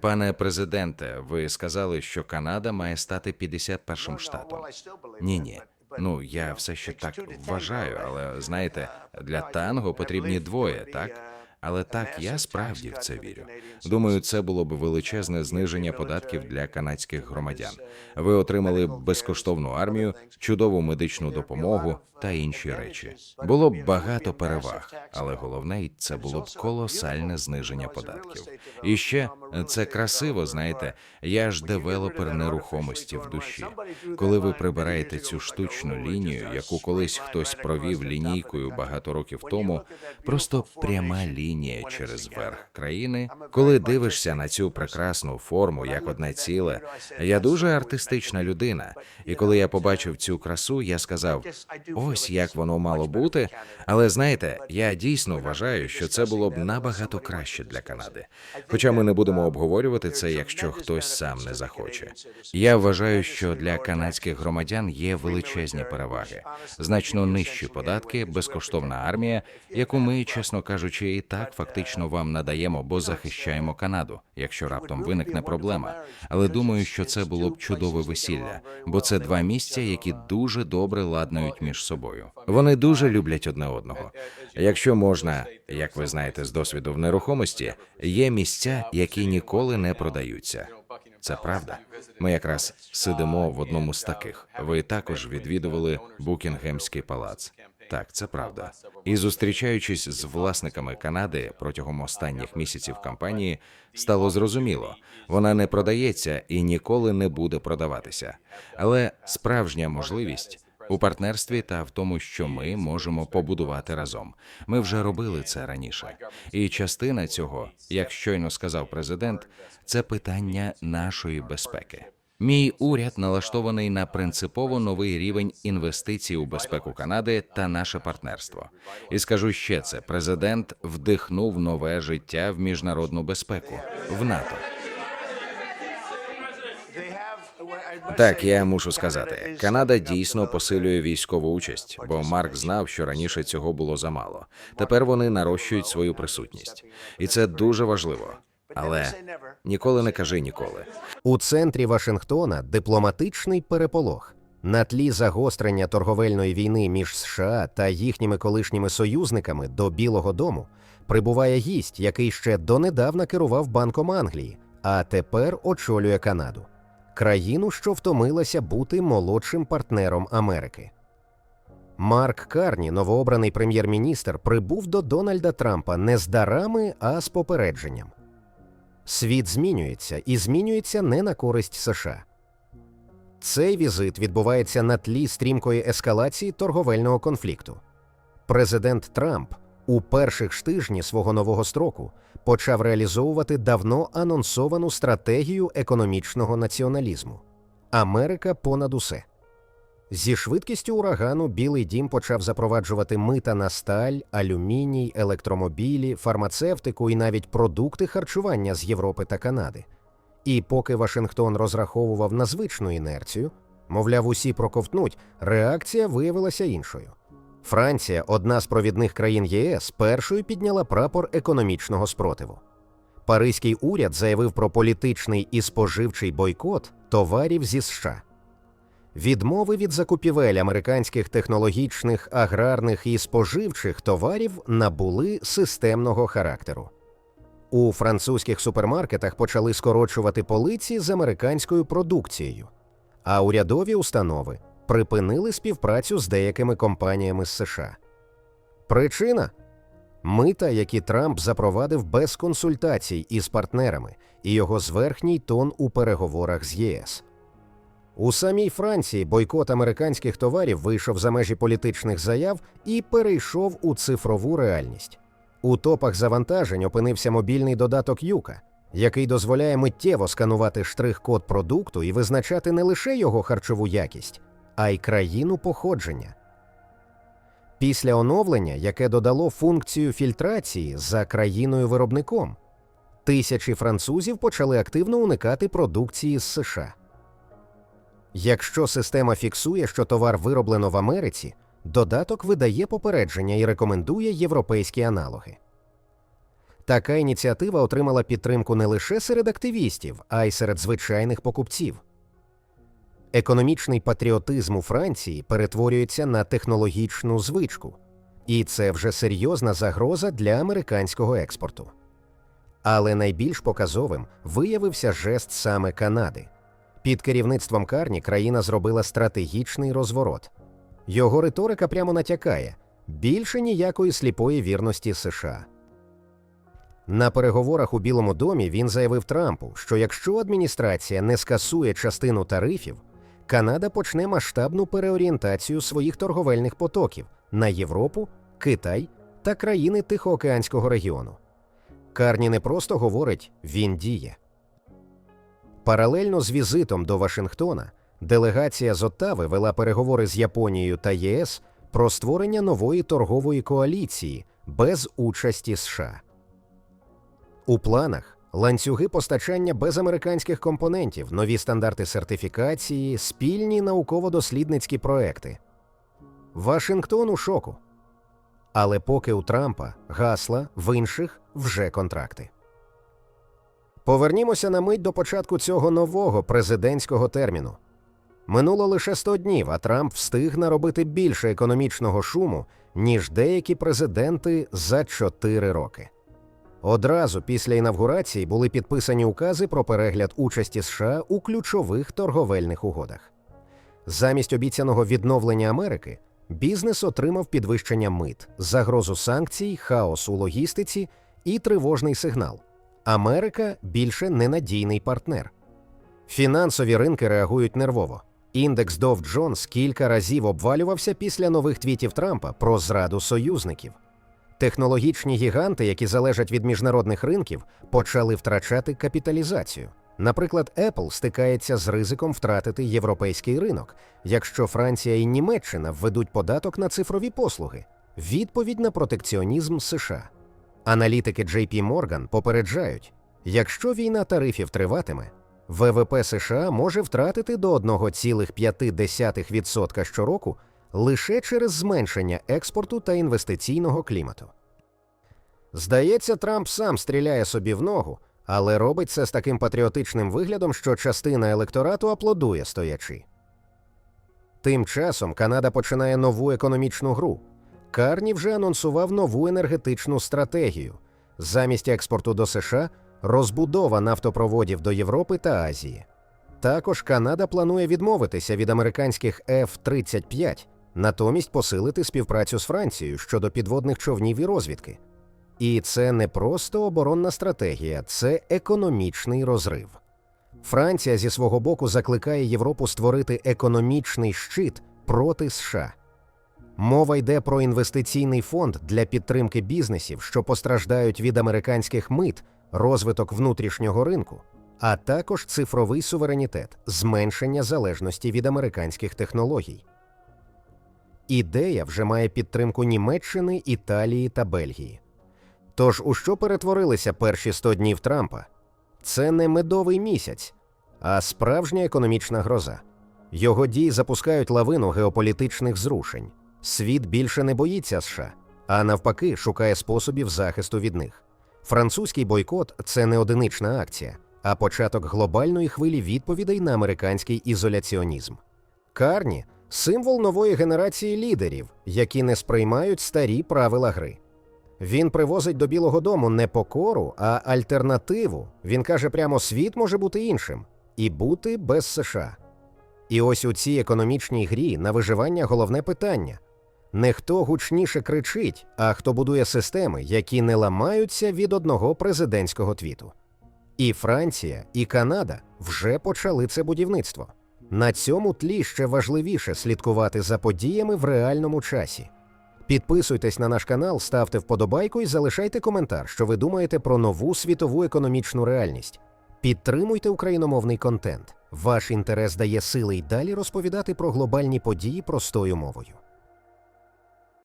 Пане президенте, ви сказали, що Канада має стати 51-м штатом. Ні, ні. Ну я все ще так вважаю, але знаєте, для танго потрібні двоє, так? Але так, я справді в це вірю. Думаю, це було б величезне зниження податків для канадських громадян. Ви отримали безкоштовну армію, чудову медичну допомогу та інші речі. Було б багато переваг, але головне це було б колосальне зниження податків. І ще це красиво, знаєте. Я ж девелопер нерухомості в душі. Коли ви прибираєте цю штучну лінію, яку колись хтось провів лінійкою багато років тому, просто пряма лінія через верх країни. Коли дивишся на цю прекрасну форму як одне ціле, я дуже артистична людина. І коли я побачив цю красу, я сказав: ось як воно мало бути. Але знаєте, я дійсно вважаю, що це було б набагато краще для Канади. Хоча ми не будемо обговорювати це, якщо хтось сам не захоче. Я вважаю, що для канадських громадян є величезні переваги, значно нижчі податки, безкоштовна армія, яку ми, чесно кажучи, і так фактично вам надаємо, бо захищаємо Канаду, якщо раптом виникне проблема. Але думаю, що це було б чудове весілля, бо це два місця, які дуже добре ладнають між собою. Вони дуже люблять одне одного. Якщо можна, як ви знаєте з досвіду в нерухомості, є місця, які ніколи не продаються. Це правда. Ми якраз сидимо в одному з таких. Ви також відвідували Букінгемський палац. Так, це правда. І зустрічаючись з власниками Канади протягом останніх місяців кампанії, стало зрозуміло, вона не продається і ніколи не буде продаватися. Але справжня можливість у партнерстві та в тому, що ми можемо побудувати разом. Ми вже робили це раніше. І частина цього, як щойно сказав президент, це питання нашої безпеки. Мій уряд налаштований на принципово новий рівень інвестицій у безпеку Канади та наше партнерство. І скажу ще це: президент вдихнув нове життя в міжнародну безпеку в НАТО. Так, я мушу сказати, Канада дійсно посилює військову участь, бо Марк знав, що раніше цього було замало. Тепер вони нарощують свою присутність, і це дуже важливо. Але ніколи не кажи ніколи. У центрі Вашингтона дипломатичний переполох. На тлі загострення торговельної війни між США та їхніми колишніми союзниками до Білого Дому прибуває гість, який ще донедавна керував Банком Англії, а тепер очолює Канаду, країну, що втомилася бути молодшим партнером Америки. Марк Карні, новообраний прем'єр-міністр, прибув до Дональда Трампа не з дарами, а з попередженням. Світ змінюється і змінюється не на користь США. Цей візит відбувається на тлі стрімкої ескалації торговельного конфлікту. Президент Трамп у перших ж тижні свого нового строку почав реалізовувати давно анонсовану стратегію економічного націоналізму Америка понад усе. Зі швидкістю урагану Білий дім почав запроваджувати мита на сталь, алюміній, електромобілі, фармацевтику і навіть продукти харчування з Європи та Канади. І поки Вашингтон розраховував на звичну інерцію, мовляв, усі проковтнуть, реакція виявилася іншою. Франція, одна з провідних країн ЄС, першою підняла прапор економічного спротиву. Паризький уряд заявив про політичний і споживчий бойкот товарів зі США. Відмови від закупівель американських технологічних, аграрних і споживчих товарів набули системного характеру. У французьких супермаркетах почали скорочувати полиці з американською продукцією, а урядові установи припинили співпрацю з деякими компаніями з США. Причина мита, які Трамп запровадив без консультацій із партнерами, і його зверхній тон у переговорах з ЄС. У самій Франції бойкот американських товарів вийшов за межі політичних заяв і перейшов у цифрову реальність. У топах завантажень опинився мобільний додаток Юка, який дозволяє миттєво сканувати штрих-код продукту і визначати не лише його харчову якість, а й країну походження. Після оновлення, яке додало функцію фільтрації за країною виробником, тисячі французів почали активно уникати продукції з США. Якщо система фіксує, що товар вироблено в Америці, додаток видає попередження і рекомендує європейські аналоги. Така ініціатива отримала підтримку не лише серед активістів, а й серед звичайних покупців. Економічний патріотизм у Франції перетворюється на технологічну звичку, і це вже серйозна загроза для американського експорту. Але найбільш показовим виявився жест саме Канади. Під керівництвом Карні країна зробила стратегічний розворот. Його риторика прямо натякає більше ніякої сліпої вірності США. На переговорах у Білому домі він заявив Трампу, що якщо адміністрація не скасує частину тарифів, Канада почне масштабну переорієнтацію своїх торговельних потоків на Європу, Китай та країни Тихоокеанського регіону. Карні не просто говорить, він діє. Паралельно з візитом до Вашингтона делегація з Оттави вела переговори з Японією та ЄС про створення нової торгової коаліції без участі США. У планах ланцюги постачання без американських компонентів, нові стандарти сертифікації, спільні науково-дослідницькі проекти. Вашингтон у шоку. Але поки у Трампа гасла, в інших вже контракти. Повернімося на мить до початку цього нового президентського терміну. Минуло лише 100 днів, а Трамп встиг наробити більше економічного шуму, ніж деякі президенти за 4 роки. Одразу після інавгурації були підписані укази про перегляд участі США у ключових торговельних угодах. Замість обіцяного відновлення Америки бізнес отримав підвищення мит, загрозу санкцій, хаос у логістиці і тривожний сигнал. Америка більше ненадійний партнер. Фінансові ринки реагують нервово. Індекс Dow Jones кілька разів обвалювався після нових твітів Трампа про зраду союзників. Технологічні гіганти, які залежать від міжнародних ринків, почали втрачати капіталізацію. Наприклад, Apple стикається з ризиком втратити європейський ринок, якщо Франція і Німеччина введуть податок на цифрові послуги. Відповідь на протекціонізм США. Аналітики JP Morgan попереджають, якщо війна тарифів триватиме, ВВП США може втратити до 1,5% щороку лише через зменшення експорту та інвестиційного клімату. Здається, Трамп сам стріляє собі в ногу, але робить це з таким патріотичним виглядом, що частина електорату аплодує стоячи. Тим часом Канада починає нову економічну гру. Карні вже анонсував нову енергетичну стратегію. Замість експорту до США розбудова нафтопроводів до Європи та Азії. Також Канада планує відмовитися від американських F-35, натомість посилити співпрацю з Францією щодо підводних човнів і розвідки. І це не просто оборонна стратегія, це економічний розрив. Франція зі свого боку закликає Європу створити економічний щит проти США. Мова йде про інвестиційний фонд для підтримки бізнесів, що постраждають від американських мит, розвиток внутрішнього ринку, а також цифровий суверенітет, зменшення залежності від американських технологій. Ідея вже має підтримку Німеччини, Італії та Бельгії. Тож у що перетворилися перші 100 днів Трампа? Це не медовий місяць, а справжня економічна гроза. Його дії запускають лавину геополітичних зрушень. Світ більше не боїться США, а навпаки, шукає способів захисту від них. Французький бойкот це не одинична акція, а початок глобальної хвилі відповідей на американський ізоляціонізм. Карні символ нової генерації лідерів, які не сприймають старі правила гри. Він привозить до Білого Дому не покору, а альтернативу. Він каже прямо: світ може бути іншим і бути без США. І ось у цій економічній грі на виживання головне питання не хто гучніше кричить, а хто будує системи, які не ламаються від одного президентського твіту. І Франція, і Канада вже почали це будівництво. На цьому тлі ще важливіше слідкувати за подіями в реальному часі. Підписуйтесь на наш канал, ставте вподобайку і залишайте коментар, що ви думаєте про нову світову економічну реальність. Підтримуйте україномовний контент. Ваш інтерес дає сили й далі розповідати про глобальні події простою мовою.